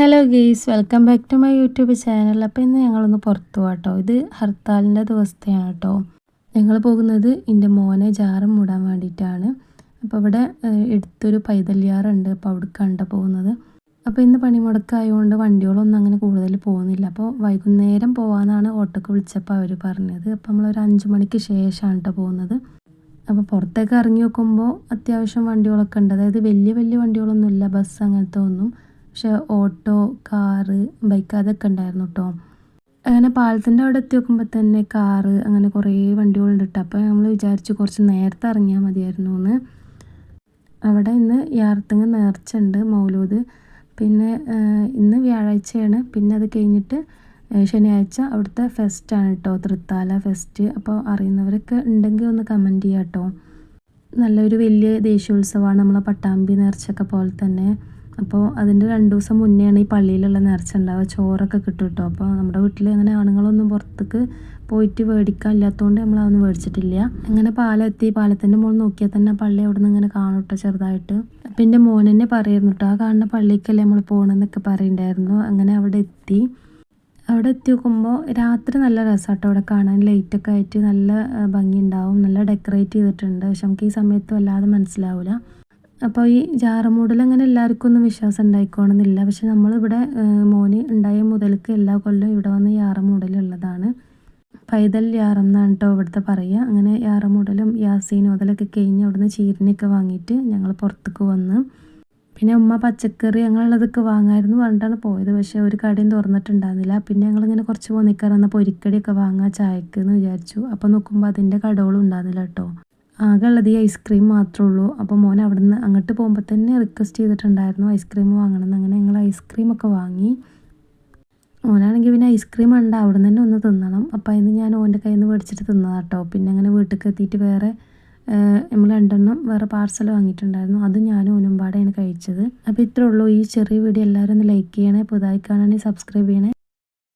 Hello guys welcome back to my YouTube channel അപ്പോൾ ഇന്ന് ഞങ്ങളൊന്ന് പുറത്തു കേട്ടോ ഇത് ഹർത്താലിന്റെ ദിവസത്തെയാണ് കേട്ടോ ഞങ്ങൾ പോകുന്നത് എന്റെ മോനെ ജാറും മൂടാൻ വേണ്ടിയിട്ടാണ്. അപ്പോൾ ഇവിടെ എടുത്തൊരു പൈതല്യാറുണ്ട്. അപ്പോൾ അവിടെ കണ്ട പോകുന്നത്. അപ്പോൾ ഇന്ന് പണിമുടക്കായതുകൊണ്ട് വണ്ടികളൊന്നും അങ്ങനെ കൂടുതൽ പോകുന്നില്ല. അപ്പോൾ വൈകുന്നേരം പോകാമെന്നാണ് ഓട്ടോക്ക് വിളിച്ചപ്പോൾ അവർ പറഞ്ഞത്. അപ്പോൾ നമ്മളൊരു അഞ്ച് മണിക്ക് ശേഷമാണ് കേട്ടോ പോകുന്നത്. അപ്പോൾ പുറത്തേക്ക് ഇറങ്ങി നോക്കുമ്പോൾ അത്യാവശ്യം വണ്ടികളൊക്കെ ഉണ്ട്. അതായത് വലിയ വലിയ വണ്ടികളൊന്നുമില്ല. ബസ് അങ്ങനത്തെ ഒന്നും. പക്ഷെ ഓട്ടോ കാറ് ബൈക്ക് അതൊക്കെ ഉണ്ടായിരുന്നു കേട്ടോ അങ്ങനെ പാലത്തിന്റെ അവിടെ എത്തി നോക്കുമ്പോൾ തന്നെ കാറ് അങ്ങനെ കുറേ വണ്ടികളുണ്ട് കേട്ടോ അപ്പോൾ നമ്മൾ വിചാരിച്ചു കുറച്ച് നേരത്തെ ഇറങ്ങിയാൽ മതിയായിരുന്നു എന്ന് അവിടെ ഇന്ന് യാർത്തങ്ങ് നേർച്ചുണ്ട് മൗലൂദ്. പിന്നെ ഇന്ന് വ്യാഴാഴ്ചയാണ്. പിന്നെ അത് കഴിഞ്ഞിട്ട് ശനിയാഴ്ച അവിടുത്തെ ഫെസ്റ്റാണ് കേട്ടോ തൃത്താല ഫെസ്റ്റ് അപ്പോൾ അറിയുന്നവരൊക്കെ ഉണ്ടെങ്കിൽ ഒന്ന് കമന്റ് ചെയ്യാം കേട്ടോ നല്ലൊരു വലിയ ദേശീയോത്സവമാണ് നമ്മളെ പട്ടാമ്പി നേർച്ചയൊക്കെ പോലെ തന്നെ. അപ്പോൾ അതിന്റെ രണ്ട് ദിവസം മുന്നെയാണ് ഈ പള്ളിയിലുള്ള നേർച്ച ഉണ്ടാവുക ചോറൊക്കെ കിട്ടും കേട്ടോ. അപ്പോൾ നമ്മുടെ വീട്ടിൽ അങ്ങനെ ആണുങ്ങളൊന്നും പുറത്തേക്ക് പോയിട്ട് മേടിക്കാൻ ഇല്ലാത്തതുകൊണ്ട് നമ്മൾ അതൊന്നും മേടിച്ചിട്ടില്ല. അങ്ങനെ പാലെത്തി. പാലത്തിന്റെ മുകളിൽ നോക്കിയാൽ തന്നെ പള്ളി അവിടെ നിന്ന് ഇങ്ങനെ കാണും കേട്ടോ ചെറുതായിട്ട്. അപ്പം എന്റെ മോൻ തന്നെ പറയുന്നു കേട്ടോ. ആ കാണുന്ന പള്ളിക്കല്ലേ നമ്മൾ പോകണമെന്നൊക്കെ പറയുന്നുണ്ടായിരുന്നു. അങ്ങനെ അവിടെ എത്തി. അവിടെ എത്തി നോക്കുമ്പോൾ രാത്രി നല്ല രസമാട്ടോ അവിടെ കാണാൻ. ലൈറ്റൊക്കെ ആയിട്ട് നല്ല ഭംഗി ഉണ്ടാവും നല്ല ഡെക്കറേറ്റ് ചെയ്തിട്ടുണ്ട്. പക്ഷെ നമുക്ക് ഈ സമയത്ത് വല്ലാതെ മനസ്സിലാവില്ല അപ്പോൾ ഈ ജാറമൂടൽ അങ്ങനെ എല്ലാവർക്കും ഒന്നും വിശ്വാസം ഉണ്ടായിക്കോണമെന്നില്ല പക്ഷെ നമ്മളിവിടെ മോന് ഉണ്ടായ മുതൽക്ക് എല്ലാ കൊല്ലവും ഇവിടെ വന്ന് യാറമൂടലുള്ളതാണ് പൈതൽ യാറം എന്നാണ് കേട്ടോ ഇവിടുത്തെ പറയുക. അങ്ങനെ യാറമൂടലും യാസീനും അതിലൊക്കെ കഴിഞ്ഞ് അവിടുന്ന് ചീരനൊക്കെ വാങ്ങിയിട്ട് ഞങ്ങൾ പുറത്തേക്ക് വന്ന്. പിന്നെ ഉമ്മ പച്ചക്കറി അങ്ങനെയുള്ളതൊക്കെ വാങ്ങായിരുന്നു പറഞ്ഞിട്ടാണ് പോയത്. പക്ഷേ ഒരു കടയും തുറന്നിട്ടുണ്ടായിരുന്നില്ല. പിന്നെ ഞങ്ങളിങ്ങനെ കുറച്ച് പോന്നിക്കാറുന്നപ്പോൾ ഒരിക്കടിയൊക്കെ വാങ്ങാം ചായക്ക് എന്ന് വിചാരിച്ചു. അപ്പോൾ നോക്കുമ്പോൾ അതിന്റെ കടകളും ഉണ്ടായിരുന്നില്ല കേട്ടോ ആകെ ഉള്ളത് ഈ ഐസ്ക്രീം മാത്രമേ ഉള്ളൂ. അപ്പോൾ മോൻ അവിടെ നിന്ന് അങ്ങോട്ട് പോകുമ്പോൾ തന്നെ റിക്വസ്റ്റ് ചെയ്തിട്ടുണ്ടായിരുന്നു ഐസ്ക്രീം വാങ്ങണം എന്ന് അങ്ങനെ ഞങ്ങൾ ഐസ്ക്രീമൊക്കെ വാങ്ങി. ഓനാണെങ്കിൽ പിന്നെ ഐസ്ക്രീം ഉണ്ട് അവിടെ നിന്ന് തന്നെ ഒന്ന് തിന്നണം. അപ്പോൾ അതിന് ഞാൻ ഓന്റെ കയ്യിൽ നിന്ന് മേടിച്ചിട്ട് തിന്നതാണ് കേട്ടോ പിന്നെ അങ്ങനെ വീട്ടിലേക്ക് എത്തിയിട്ട് വേറെ നമ്മൾ രണ്ടെണ്ണം വേറെ പാർസൽ വാങ്ങിയിട്ടുണ്ടായിരുന്നു. അത് ഞാനും ഓനും പാടെയാണ് കഴിച്ചത്. അപ്പോൾ ഇത്രേ ഉള്ളൂ. ഈ ചെറിയ വീഡിയോ എല്ലാവരും ഒന്ന് ലൈക്ക് ചെയ്യണേ. പുതുതായി കാണണേ സബ്സ്ക്രൈബ് ചെയ്യണേ.